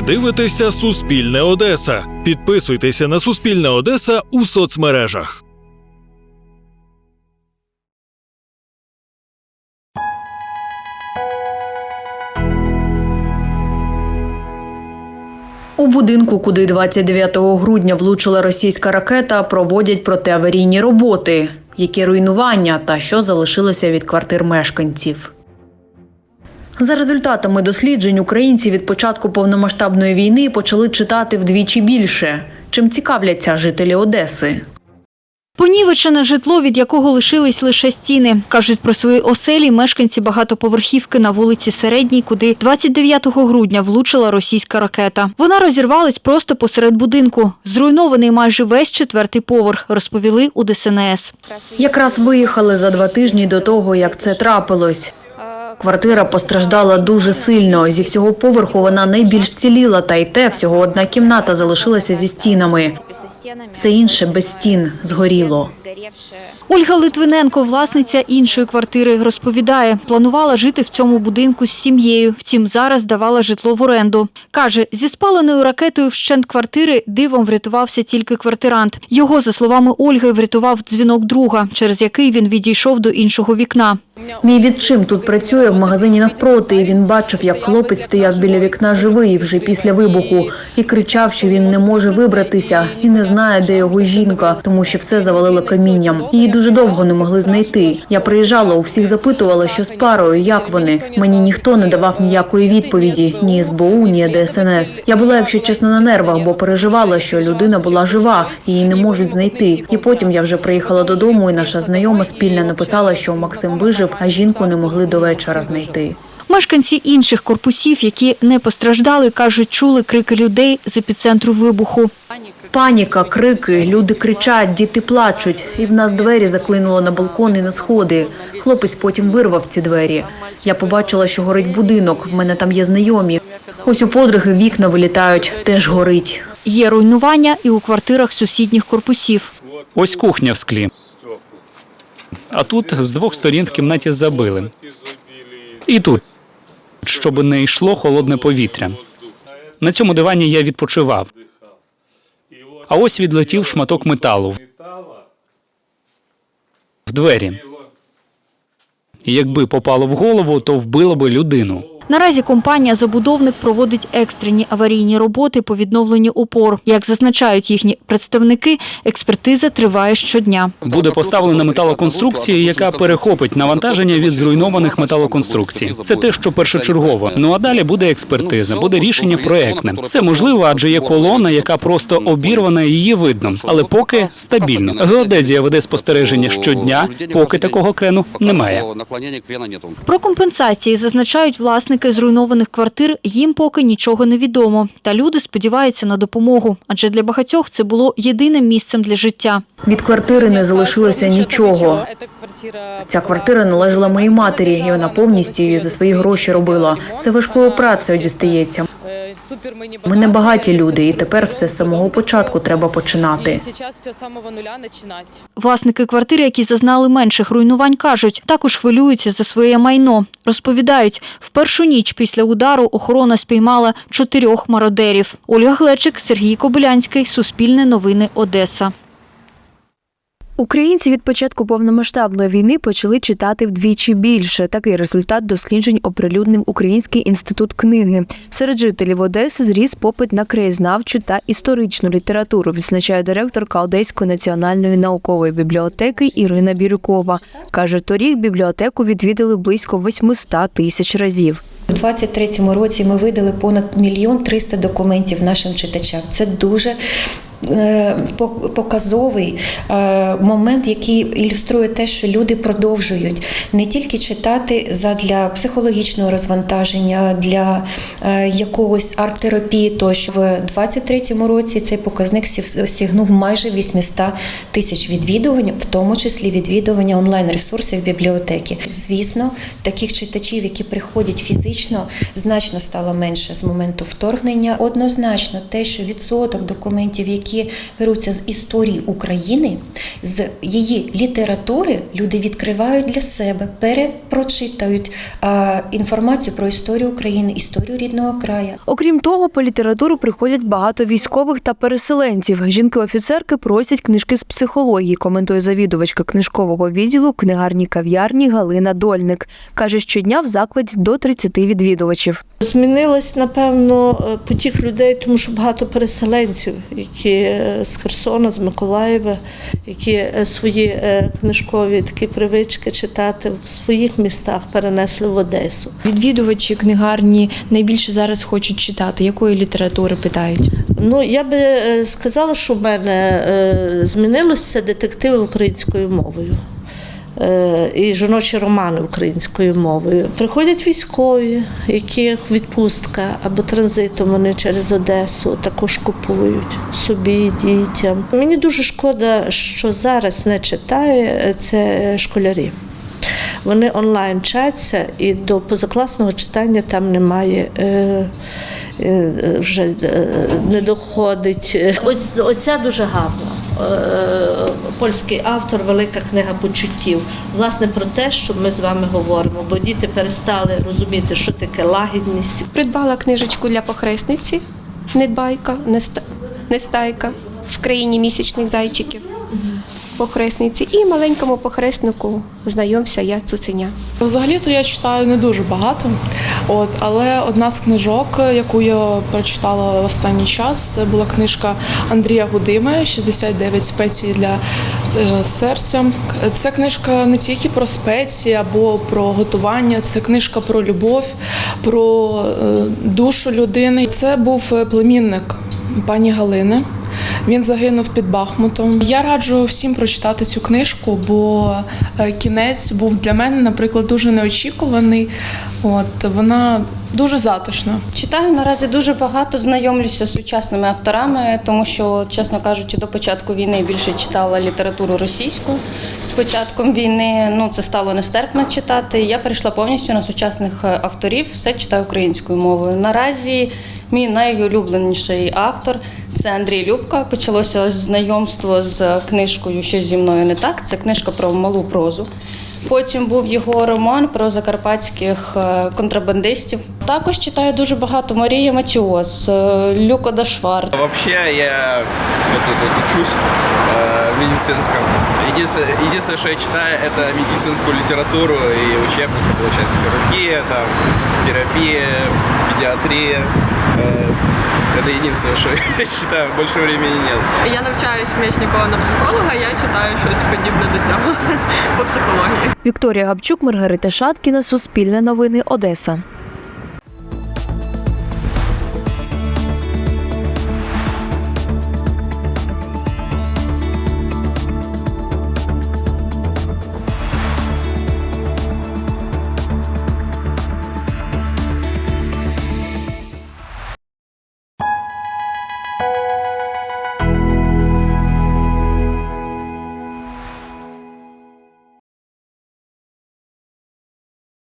Ви дивитеся Суспільне Одеса. Підписуйтеся на Суспільне Одеса у соцмережах. У будинку, куди 29 грудня влучила російська ракета, проводять протиаварійні роботи. Які руйнування та що залишилося від квартир мешканців. За результатами досліджень українці від початку повномасштабної війни почали читати вдвічі більше. Чим цікавляться жителі Одеси? Понівечене житло, від якого лишились лише стіни. Кажуть про свої оселі мешканці багатоповерхівки на вулиці Середній, куди 29 грудня влучила російська ракета. Вона розірвалась просто посеред будинку. Зруйнований майже весь четвертий поверх, розповіли у ДСНС. Якраз виїхали за два тижні до того, як це трапилось. Квартира постраждала дуже сильно. Зі всього поверху вона найбільш вціліла, та й те всього одна кімната залишилася зі стінами. Все інше без стін згоріло. Ольга Литвиненко, власниця іншої квартири, розповідає, планувала жити в цьому будинку з сім'єю. Втім, зараз давала житло в оренду. Каже, зі спаленою ракетою вщент квартири дивом врятувався тільки квартирант. Його, за словами Ольги, врятував дзвінок друга, через який він відійшов до іншого вікна. Мій відчим тут працює в магазині навпроти. і Він бачив, як хлопець стояв біля вікна живий вже після вибуху і кричав, що він не може вибратися і не знає, де його жінка, тому що все завалило камінням. Її дуже довго не могли знайти. Я приїжджала, у всіх запитувала, що з парою, як вони. Мені ніхто не давав ніякої відповіді, ні СБУ, ні ДСНС. Я була, якщо чесно, на нервах, бо переживала, що людина була жива, її не можуть знайти. І потім я вже приїхала додому, і наша знайома спільна написала, що Максим вижив, а жінку не могли до вечора знайти. Мешканці інших корпусів, які не постраждали, кажуть, чули крики людей з епіцентру вибуху. Паніка, крики, люди кричать, діти плачуть. І в нас двері заклинуло на балкон і на сходи. Хлопець потім вирвав ці двері. Я побачила, що горить будинок. В мене там є знайомі. Ось у подруги вікна вилітають, теж горить. Є руйнування і у квартирах сусідніх корпусів. Ось кухня в склі. А тут з двох сторін в кімнаті забили. І тут, щоб не йшло холодне повітря. На цьому дивані я відпочивав. А ось відлетів шматок металу в двері. Якби попало в голову, то вбило би людину. Наразі компанія-забудовник проводить екстрені аварійні роботи по відновленню опор. Як зазначають їхні представники, експертиза триває щодня. Буде поставлена металоконструкція, яка перехопить навантаження від зруйнованих металоконструкцій. Це те, що першочергово. Ну а далі буде експертиза, буде рішення проектне. Все можливо, адже є колона, яка просто обірвана, і її видно, але поки стабільно. Геодезія веде спостереження щодня, поки такого крену немає. Про компенсації зазначають власники зруйнованих квартир. Їм поки нічого не відомо. Та люди сподіваються на допомогу, адже для багатьох це було єдиним місцем для життя. Від квартири не залишилося нічого. Ця квартира належала моїй матері, і вона повністю її за свої гроші робила. Це важкою працею дістається. Ми не багаті люди, і тепер все з самого початку треба починати. Сейчас все самого нуля начинать. Власники квартир, які зазнали менших руйнувань, кажуть, також хвилюються за своє майно. Розповідають, в першу ніч після удару охорона спіймала чотирьох мародерів. Ольга Глечик, Сергій Кобилянський, Суспільне новини, Одеса. Українці від початку повномасштабної війни почали читати вдвічі більше. Такий результат досліджень оприлюднив Український інститут книги. Серед жителів Одеси зріс попит на краєзнавчу та історичну літературу, відзначає директорка Одеської національної наукової бібліотеки Ірина Бірюкова. Каже, торік бібліотеку відвідали близько 800 тисяч разів. У 23-му році ми видали понад мільйон триста документів нашим читачам. Це дуже показовий е, момент, який ілюструє те, що люди продовжують не тільки читати задля психологічного розвантаження, для е, якогось арт-терапії, тощо в 23-му році цей показник сягнув майже 800 тисяч відвідувань, в тому числі відвідування онлайн-ресурсів бібліотеки. Звісно, таких читачів, які приходять фізично, значно стало менше з моменту вторгнення. Однозначно, те, що відсоток документів, які які беруться з історії України, з її літератури, люди відкривають для себе, перепрочитають інформацію про історію України, історію рідного краю. Окрім того, по літературу приходять багато військових та переселенців. Жінки-офіцерки просять книжки з психології, коментує завідувачка книжкового відділу книгарні кав'ярні Галина Дольник. Каже, щодня в закладі до 30 відвідувачів. Змінилось, напевно, е, потік людей, тому що багато переселенців, які е, з Херсона, з Миколаєва, які е, свої е, книжкові такі привички читати в своїх містах перенесли в Одесу. Відвідувачі книгарні найбільше зараз хочуть читати. Якої літератури питають? Ну, я би сказала, що в мене змінилося це детективи українською мовою. Е, І жіночі романи українською мовою. Приходять військові, яких відпустка або транзитом вони через Одесу також купують собі, дітям. Мені дуже шкода, що зараз не читає е, це школярі. Вони онлайн вчаться, і до позакласного читання там немає. Е, е, вже е, не доходить. Ось оця дуже гарна. Е, Польський автор, велика книга почуттів. Власне про те, що ми з вами говоримо, бо діти перестали розуміти, що таке лагідність. Придбала книжечку для похресниці Недбайка, неста- Нестайка в країні місячних зайчиків. Похресниці і маленькому похреснику знайомся я цуценя. Взагалі-то я читаю не дуже багато, от, але одна з книжок, яку я прочитала в останній час, це була книжка Андрія Гудими «69 спецій для е, серця. Це книжка не тільки про спеції або про готування, це книжка про любов, про е, душу людини. Це був е, племінник пані Галини. Він загинув під Бахмутом. Я раджу всім прочитати цю книжку, бо е, кінець був для мене, наприклад, дуже неочікуваний. От вона дуже затишна. Читаю наразі дуже багато, знайомлюся з сучасними авторами, тому що, чесно кажучи, до початку війни більше читала літературу російську. З початком війни ну це стало нестерпно читати. Я перейшла повністю на сучасних е, авторів, все читаю українською мовою. Наразі мій найулюбленіший автор це Андрій Любка. Почалося знайомство з книжкою Щось зі мною не так. Це книжка про малу прозу. Потім був його роман про закарпатських е, контрабандистів. Також читаю дуже багато Марія Матіос, е, Люка Дашвар. Вообще я учусь э, в медицинском. Единственное, единственное, я читаю, это медицинскую литературу и учебники, получается, хирургия, там, терапия, педиатрия. Это единственное, что я читаю, больше времени нет. Я навчаюсь в Мечникова на психолога, я читаю щось подібне до цього по психології. Вікторія Габчук, Маргарита Шаткіна, Суспільне новини, Одеса.